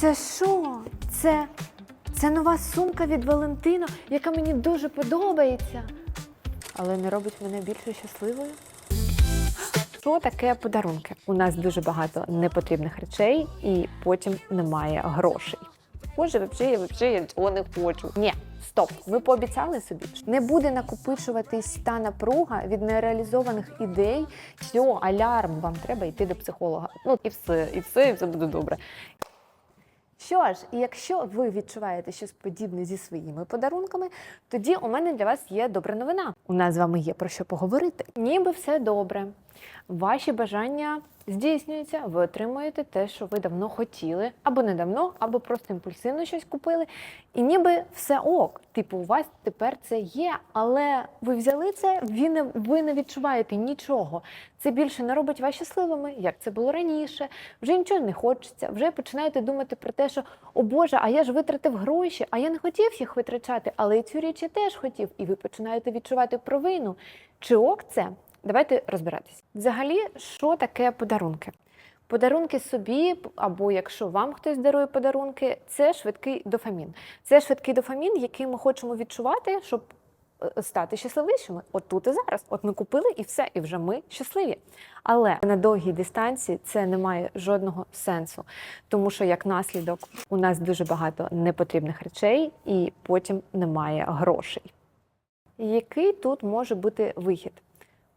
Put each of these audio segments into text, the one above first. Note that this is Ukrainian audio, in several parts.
Це що? Це, це нова сумка від Валентино, яка мені дуже подобається. Але не робить мене більше щасливою. Що таке подарунки? У нас дуже багато непотрібних речей, і потім немає грошей. Боже, взагалі, я взагалі я цього не хочу. Ні, стоп. Ми пообіцяли собі. Не буде накопичуватись та напруга від нереалізованих ідей. Все, алярм, вам треба йти до психолога. Ну і все, і все, і все буде добре. Що ж, якщо ви відчуваєте щось подібне зі своїми подарунками, тоді у мене для вас є добра новина. У нас з вами є про що поговорити. Ніби все добре. Ваші бажання здійснюються, ви отримуєте те, що ви давно хотіли, або не давно, або просто імпульсивно щось купили. І ніби все ок. Типу, у вас тепер це є, але ви взяли це, ви не, ви не відчуваєте нічого. Це більше не робить вас щасливими, як це було раніше. Вже нічого не хочеться. Вже починаєте думати про те, що о Боже, а я ж витратив гроші, а я не хотів їх витрачати, але і цю річ я теж хотів. І ви починаєте відчувати провину. Чи ок це? Давайте розбиратись. Взагалі, що таке подарунки? Подарунки собі, або якщо вам хтось дарує подарунки, це швидкий дофамін. Це швидкий дофамін, який ми хочемо відчувати, щоб е, стати щасливішими. От тут і зараз. От ми купили і все, і вже ми щасливі. Але на довгій дистанції це не має жодного сенсу, тому що як наслідок у нас дуже багато непотрібних речей, і потім немає грошей. Який тут може бути вихід?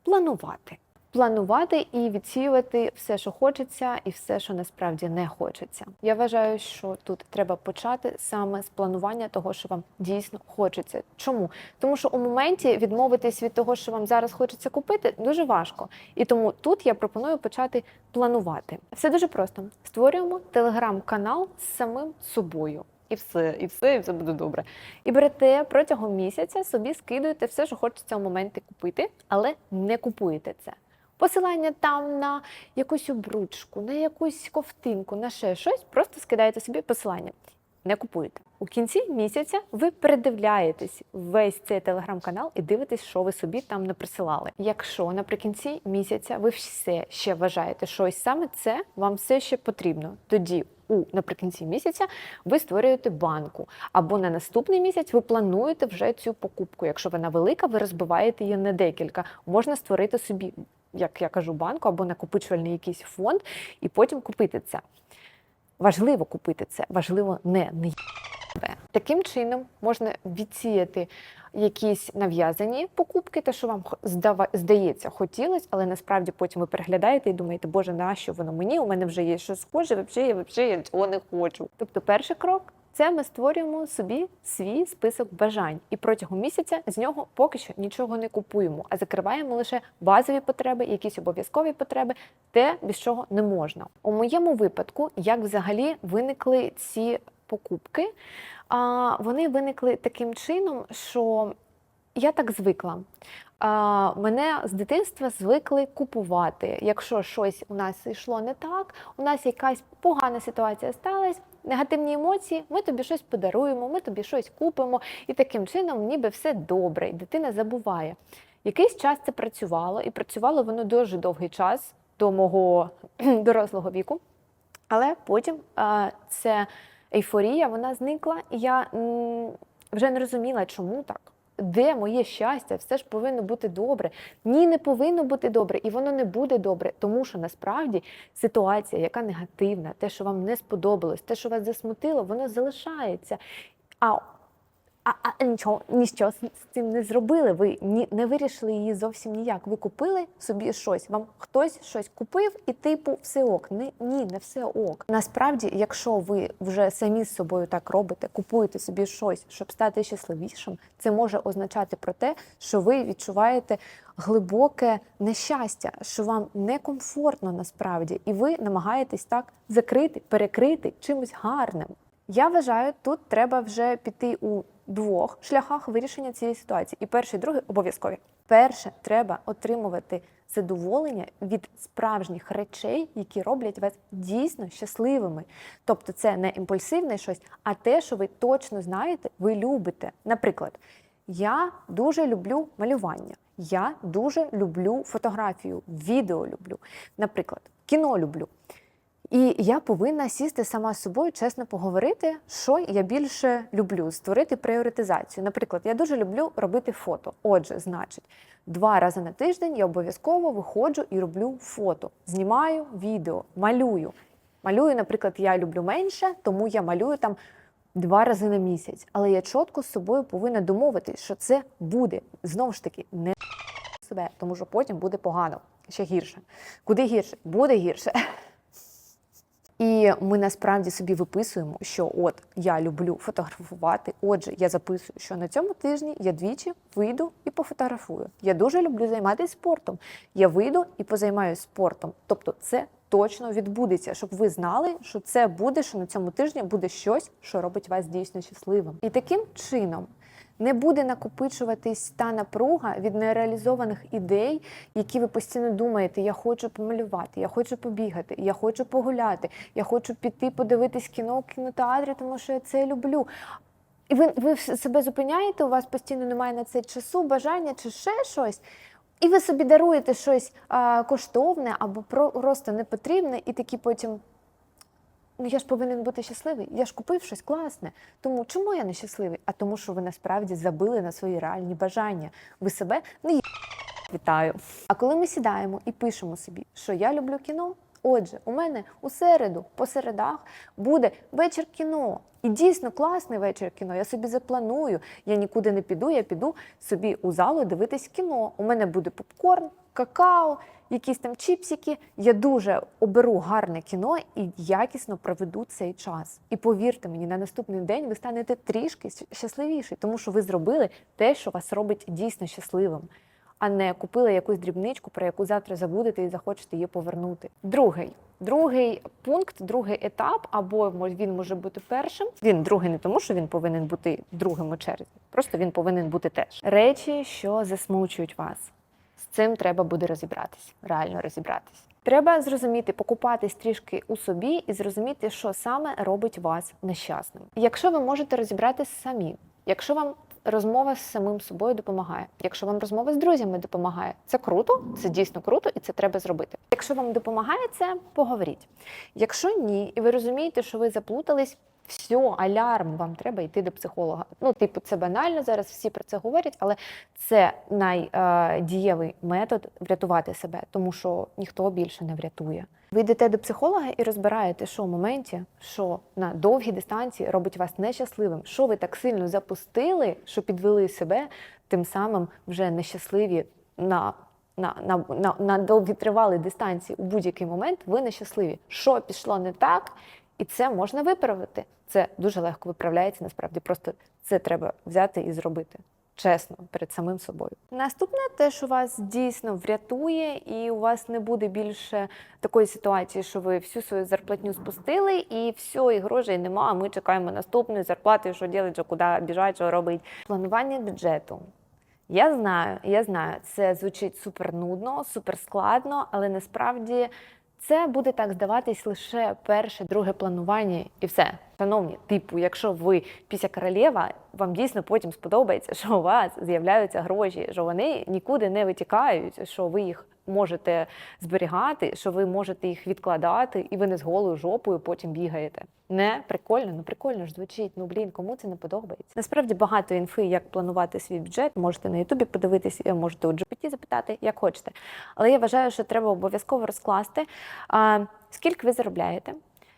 Планувати. Планувати і відсіювати все, що хочеться, і все, що насправді не хочеться. Я вважаю, що тут треба почати саме з планування того, що вам дійсно хочеться. Чому? Тому що у моменті відмовитись від того, що вам зараз хочеться купити, дуже важко. І тому тут я пропоную почати планувати. Все дуже просто: створюємо телеграм-канал з самим собою. І все, і все, і все буде добре. І берете протягом місяця собі скидуєте все, що хочеться у моменті купити, але не купуєте це. Посилання там на якусь обручку, на якусь ковтинку, на ще щось, просто скидаєте собі посилання. Не купуєте. У кінці місяця ви передивляєтесь весь цей телеграм-канал і дивитесь, що ви собі там не присилали. Якщо наприкінці місяця ви все ще вважаєте, що ось саме це вам все ще потрібно, тоді у наприкінці місяця ви створюєте банку. Або на наступний місяць ви плануєте вже цю покупку. Якщо вона велика, ви розбиваєте її на декілька. Можна створити собі, як я кажу, банку або накопичувальний якийсь фонд, і потім купити це. Важливо купити це, важливо не не себе. Таким чином можна відсіяти якісь нав'язані покупки, те, що вам здається, хотілось, але насправді потім ви переглядаєте і думаєте, боже, нащо воно мені? У мене вже є щось схоже, взагалі, я взагалі я цього не хочу. Тобто, перший крок. Це ми створюємо собі свій список бажань, і протягом місяця з нього поки що нічого не купуємо, а закриваємо лише базові потреби, якісь обов'язкові потреби, те, без чого не можна. У моєму випадку, як взагалі виникли ці покупки, вони виникли таким чином, що я так звикла. Мене з дитинства звикли купувати. Якщо щось у нас йшло не так, у нас якась погана ситуація сталася, негативні емоції, ми тобі щось подаруємо, ми тобі щось купимо, і таким чином ніби все добре, і дитина забуває. Якийсь час це працювало, і працювало воно дуже довгий час до мого дорослого віку. Але потім а, ця ейфорія вона зникла, і я м, вже не розуміла, чому так. Де моє щастя? Все ж повинно бути добре. Ні, не повинно бути добре, і воно не буде добре, тому що насправді ситуація, яка негативна, те, що вам не сподобалось, те, що вас засмутило, воно залишається. А а, а нічого, нічого з цим не зробили. Ви ні, не вирішили її зовсім ніяк. Ви купили собі щось. Вам хтось щось купив, і типу все ок. Ні, ні, не все ок. Насправді, якщо ви вже самі з собою так робите, купуєте собі щось, щоб стати щасливішим, це може означати про те, що ви відчуваєте глибоке нещастя, що вам некомфортно насправді, і ви намагаєтесь так закрити, перекрити чимось гарним. Я вважаю, тут треба вже піти у двох шляхах вирішення цієї ситуації. І перший, і другий обов'язкові. Перше, треба отримувати задоволення від справжніх речей, які роблять вас дійсно щасливими. Тобто, це не імпульсивне щось, а те, що ви точно знаєте, ви любите. Наприклад, я дуже люблю малювання. Я дуже люблю фотографію, відео люблю. Наприклад, кіно люблю. І я повинна сісти сама з собою, чесно поговорити, що я більше люблю, створити пріоритизацію. Наприклад, я дуже люблю робити фото. Отже, значить, два рази на тиждень я обов'язково виходжу і роблю фото, знімаю відео, малюю. Малюю, наприклад, я люблю менше, тому я малюю там два рази на місяць. Але я чітко з собою повинна домовитись, що це буде знову ж таки не себе, тому що потім буде погано, ще гірше. Куди гірше? Буде гірше. І ми насправді собі виписуємо, що от я люблю фотографувати. Отже, я записую, що на цьому тижні я двічі вийду і пофотографую. Я дуже люблю займатися спортом. Я вийду і позаймаюся спортом. Тобто, це точно відбудеться, щоб ви знали, що це буде, що на цьому тижні буде щось, що робить вас дійсно щасливим. І таким чином не буде накопичуватись та напруга від нереалізованих ідей, які ви постійно думаєте: я хочу помалювати, я хочу побігати, я хочу погуляти, я хочу піти подивитись кіно в кінотеатрі, тому що я це люблю. І ви, ви себе зупиняєте, у вас постійно немає на це часу, бажання чи ще щось. І ви собі даруєте щось а, коштовне або просто непотрібне, і такі потім. Ну, я ж повинен бути щасливий. Я ж купив щось класне. Тому чому я не щасливий? А тому, що ви насправді забили на свої реальні бажання. Ви себе не вітаю. А коли ми сідаємо і пишемо собі, що я люблю кіно. Отже, у мене у середу, по середах буде вечір кіно. І дійсно класний вечір кіно. Я собі запланую. Я нікуди не піду, я піду собі у залу дивитись кіно. У мене буде попкорн, какао, якісь там чіпсики. Я дуже оберу гарне кіно і якісно проведу цей час. І повірте мені, на наступний день ви станете трішки щасливіші, тому що ви зробили те, що вас робить дійсно щасливим а не купили якусь дрібничку, про яку завтра забудете і захочете її повернути. Другий. Другий пункт, другий етап, або він може бути першим. Він другий не тому, що він повинен бути другим у черзі. Просто він повинен бути теж. Речі, що засмучують вас. Цим треба буде розібратись, реально розібратись. Треба зрозуміти, покупатись трішки у собі і зрозуміти, що саме робить вас нещасним. Якщо ви можете розібратись самі, якщо вам розмова з самим собою допомагає, якщо вам розмова з друзями допомагає, це круто, це дійсно круто, і це треба зробити. Якщо вам допомагає це, поговоріть. Якщо ні, і ви розумієте, що ви заплутались. Все, алярм, вам треба йти до психолога. Ну, типу, це банально зараз всі про це говорять, але це найдієвий метод врятувати себе, тому що ніхто більше не врятує. Ви йдете до психолога і розбираєте, що в моменті, що на довгій дистанції робить вас нещасливим, що ви так сильно запустили, що підвели себе, тим самим вже нещасливі на. На, на, на, на довготривалій дистанції у будь-який момент ви нещасливі. Що пішло не так, і це можна виправити. Це дуже легко виправляється. Насправді просто це треба взяти і зробити чесно перед самим собою. Наступне те, що вас дійсно врятує, і у вас не буде більше такої ситуації, що ви всю свою зарплатню спустили, і все, і грошей нема. а Ми чекаємо наступної зарплати, що робити, куди біжать, що робити. Планування бюджету. Я знаю, я знаю, це звучить супер нудно, супер складно, але насправді це буде так здаватись лише перше, друге планування і все. Шановні, типу, якщо ви після королева, вам дійсно потім сподобається, що у вас з'являються гроші, що вони нікуди не витікають, що ви їх можете зберігати, що ви можете їх відкладати, і ви не з голою жопою потім бігаєте. Не прикольно, ну прикольно ж звучить. Ну блін, кому це не подобається. Насправді багато інфи, як планувати свій бюджет. Можете на Ютубі подивитися, можете у GPT запитати, як хочете. Але я вважаю, що треба обов'язково розкласти, а, скільки ви заробляєте.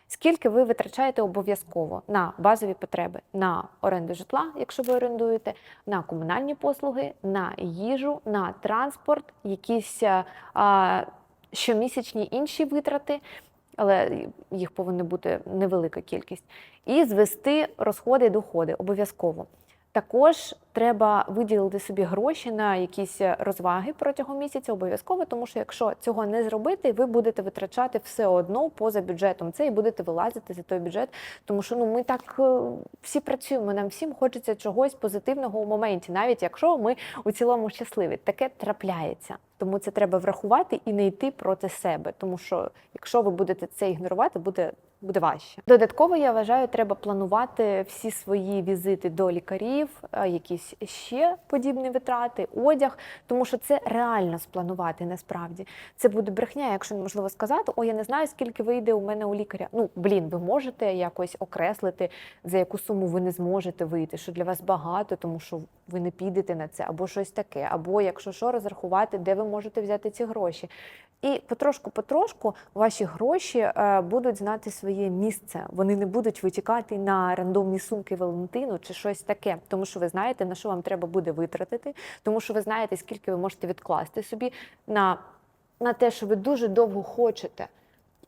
Скільки ви витрачаєте обов'язково на базові потреби, на оренду житла, якщо ви орендуєте, на комунальні послуги, на їжу, на транспорт, якісь а, щомісячні інші витрати, але їх повинна бути невелика кількість, і звести розходи і доходи обов'язково. Також треба виділити собі гроші на якісь розваги протягом місяця обов'язково, тому що якщо цього не зробити, ви будете витрачати все одно поза бюджетом. Це і будете вилазити за той бюджет, тому що ну ми так е, всі працюємо. Нам всім хочеться чогось позитивного у моменті, навіть якщо ми у цілому щасливі. Таке трапляється. Тому це треба врахувати і не йти проти себе. Тому що якщо ви будете це ігнорувати, буде буде важче. Додатково я вважаю, треба планувати всі свої візити до лікарів, е, якісь ще подібні витрати, одяг, тому що це реально спланувати насправді. Це буде брехня, якщо неможливо сказати, о, я не знаю, скільки вийде у мене у лікаря. Ну, блін, ви можете якось окреслити, за яку суму ви не зможете вийти, що для вас багато, тому що ви не підете на це, або щось таке, або якщо що, розрахувати, де ви можете взяти ці гроші. І потрошку-потрошку ваші гроші е, будуть знати своє місце. Вони не будуть витікати на рандомні сумки Валентину чи щось таке, тому що ви знаєте, на що вам треба буде витратити, тому що ви знаєте, скільки ви можете відкласти собі на, на те, що ви дуже довго хочете.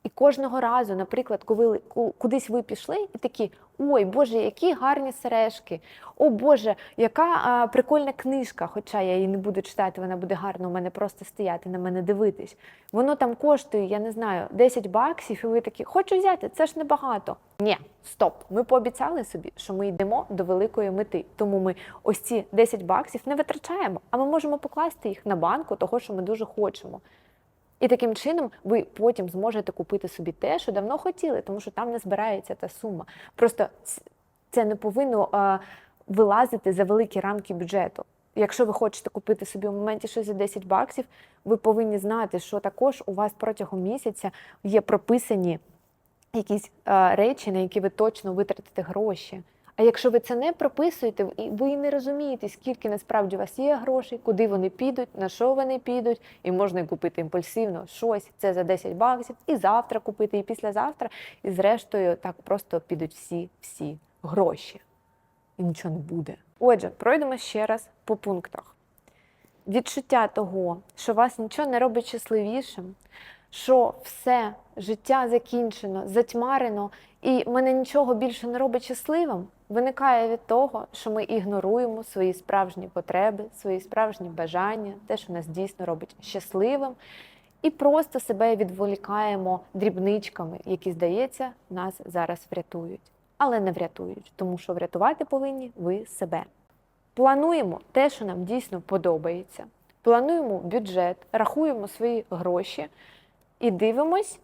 І кожного разу, наприклад, коли кудись ви пішли, і такі: ой, Боже, які гарні сережки! О Боже, яка а, прикольна книжка! Хоча я її не буду читати, вона буде гарно у мене просто стояти, на мене дивитись. Воно там коштує, я не знаю, 10 баксів, і ви такі, хочу взяти, це ж небагато. Ні, стоп. Ми пообіцяли собі, що ми йдемо до великої мети. Тому ми ось ці 10 баксів не витрачаємо, а ми можемо покласти їх на банку того, що ми дуже хочемо. І таким чином ви потім зможете купити собі те, що давно хотіли, тому що там не збирається та сума. Просто це не повинно а, вилазити за великі рамки бюджету. Якщо ви хочете купити собі в моменті щось за 10 баксів, ви повинні знати, що також у вас протягом місяця є прописані якісь е, речі, на які ви точно витратите гроші. А якщо ви це не прописуєте, ви не розумієте, скільки насправді у вас є грошей, куди вони підуть, на що вони підуть, і можна купити імпульсивно щось, це за 10 баксів, і завтра купити, і післязавтра, і зрештою так просто підуть всі всі гроші. І нічого не буде. Отже, пройдемо ще раз по пунктах. Відчуття того, що вас нічого не робить щасливішим, що все життя закінчено, затьмарено, і мене нічого більше не робить щасливим, виникає від того, що ми ігноруємо свої справжні потреби, свої справжні бажання, те, що нас дійсно робить щасливим, і просто себе відволікаємо дрібничками, які, здається, нас зараз врятують. Але не врятують, тому що врятувати повинні ви себе. Плануємо те, що нам дійсно подобається. Плануємо бюджет, рахуємо свої гроші і дивимось,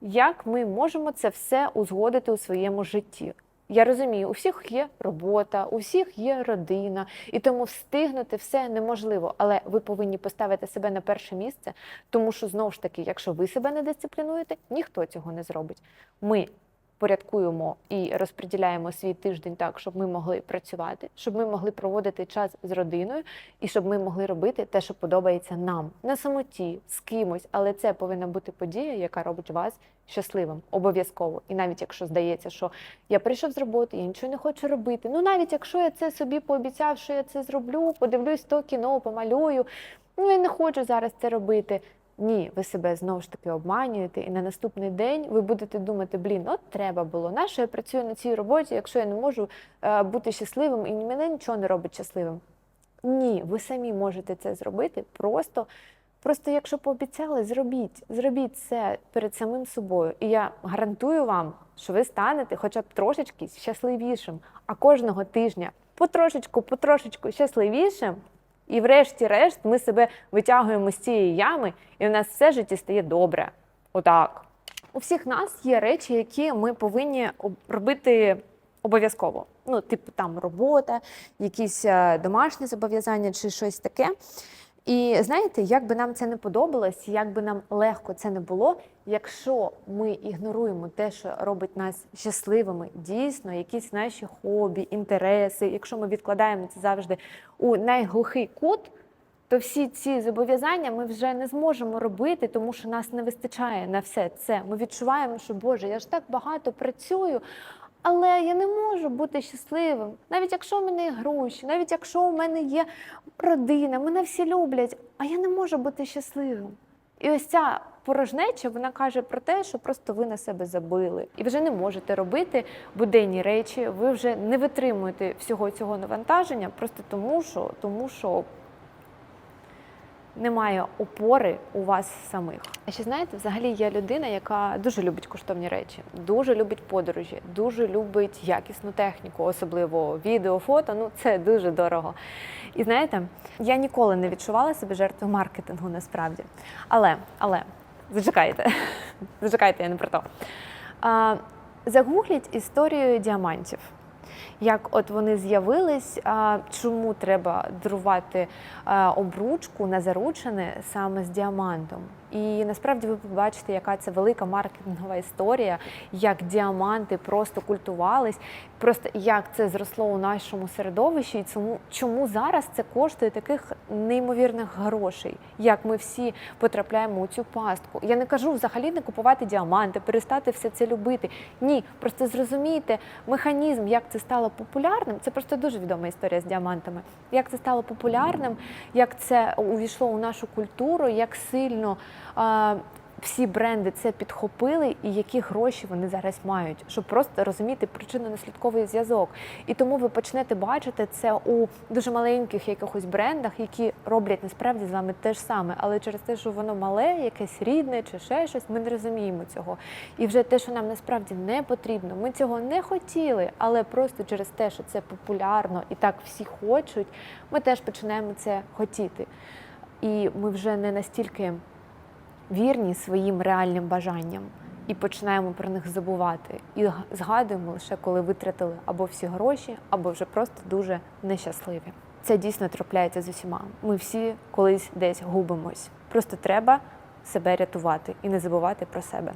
як ми можемо це все узгодити у своєму житті. Я розумію, у всіх є робота, у всіх є родина, і тому встигнути все неможливо. Але ви повинні поставити себе на перше місце, тому що знову ж таки, якщо ви себе не дисциплінуєте, ніхто цього не зробить. Ми порядкуємо і розподіляємо свій тиждень так, щоб ми могли працювати, щоб ми могли проводити час з родиною і щоб ми могли робити те, що подобається нам на самоті, з кимось. Але це повинна бути подія, яка робить вас щасливим, обов'язково. І навіть якщо здається, що я прийшов з роботи, я нічого не хочу робити. Ну навіть якщо я це собі пообіцяв, що я це зроблю, подивлюсь то кіно, помалюю. Ну я не хочу зараз це робити. Ні, ви себе знову ж таки обманюєте, і на наступний день ви будете думати, блін, от треба було. На що я працюю на цій роботі, якщо я не можу е, бути щасливим і мене нічого не робить щасливим. Ні, ви самі можете це зробити. Просто, просто якщо пообіцяли, зробіть. Зробіть це перед самим собою. І я гарантую вам, що ви станете хоча б трошечки щасливішим. А кожного тижня потрошечку, потрошечку щасливішим. І врешті-решт ми себе витягуємо з цієї ями, і в нас все життя стає добре. Отак. У всіх нас є речі, які ми повинні робити обов'язково. Ну, типу там робота, якісь е, домашні зобов'язання чи щось таке. І знаєте, як би нам це не подобалось, як би нам легко це не було, якщо ми ігноруємо те, що робить нас щасливими, дійсно, якісь наші хобі, інтереси, якщо ми відкладаємо це завжди у найглухий кут, то всі ці зобов'язання ми вже не зможемо робити, тому що нас не вистачає на все це. Ми відчуваємо, що Боже, я ж так багато працюю, але я не можу бути щасливим. Навіть якщо в мене є гроші, навіть якщо у мене є родина, мене всі люблять, а я не можу бути щасливим. І ось ця порожнеча вона каже про те, що просто ви на себе забили і вже не можете робити буденні речі. Ви вже не витримуєте всього цього навантаження, просто тому що, тому що немає опори у вас самих. А ще знаєте, взагалі я людина, яка дуже любить коштовні речі, дуже любить подорожі, дуже любить якісну техніку, особливо відео, фото. Ну це дуже дорого. І знаєте, я ніколи не відчувала себе жертвою маркетингу насправді. Але, але зачекайте, зачекайте, я не про то. А, Загугліть історію діамантів. Як от вони з'явились, чому треба дарувати обручку на заручене саме з діамантом? І насправді ви побачите, яка це велика маркетингова історія, як діаманти просто культувались, просто як це зросло у нашому середовищі, і чому, чому зараз це коштує таких неймовірних грошей, як ми всі потрапляємо у цю пастку. Я не кажу взагалі не купувати діаманти, перестати все це любити. Ні, просто зрозумійте механізм, як це стало популярним. Це просто дуже відома історія з діамантами. Як це стало популярним, як це увійшло у нашу культуру, як сильно всі бренди це підхопили, і які гроші вони зараз мають, щоб просто розуміти причинно-наслідковий зв'язок. І тому ви почнете бачити це у дуже маленьких якихось брендах, які роблять насправді з вами те ж саме, але через те, що воно мале, якесь рідне чи ще щось, ми не розуміємо цього. І вже те, що нам насправді не потрібно, ми цього не хотіли, але просто через те, що це популярно і так всі хочуть, ми теж починаємо це хотіти. І ми вже не настільки вірні своїм реальним бажанням і починаємо про них забувати. І згадуємо лише коли витратили або всі гроші, або вже просто дуже нещасливі. Це дійсно трапляється з усіма. Ми всі колись десь губимось. Просто треба себе рятувати і не забувати про себе.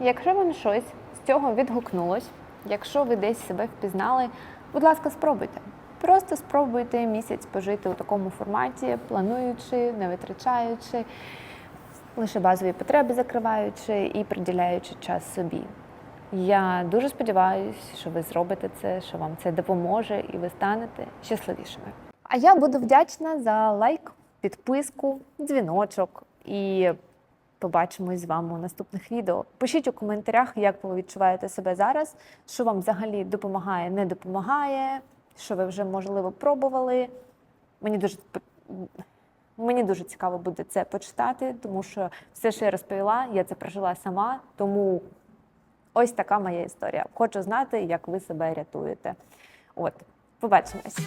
Якщо вам щось з цього відгукнулось, якщо ви десь себе впізнали, будь ласка, спробуйте. Просто спробуйте місяць пожити у такому форматі, плануючи, не витрачаючи, лише базові потреби закриваючи і приділяючи час собі. Я дуже сподіваюся, що ви зробите це, що вам це допоможе і ви станете щасливішими. А я буду вдячна за лайк, підписку, дзвіночок і побачимось з вами у наступних відео. Пишіть у коментарях, як ви відчуваєте себе зараз, що вам взагалі допомагає, не допомагає, що ви вже можливо пробували. Мені дуже Мені дуже цікаво буде це почитати, тому що все, що я розповіла, я це прожила сама. Тому ось така моя історія. Хочу знати, як ви себе рятуєте. От, побачимось.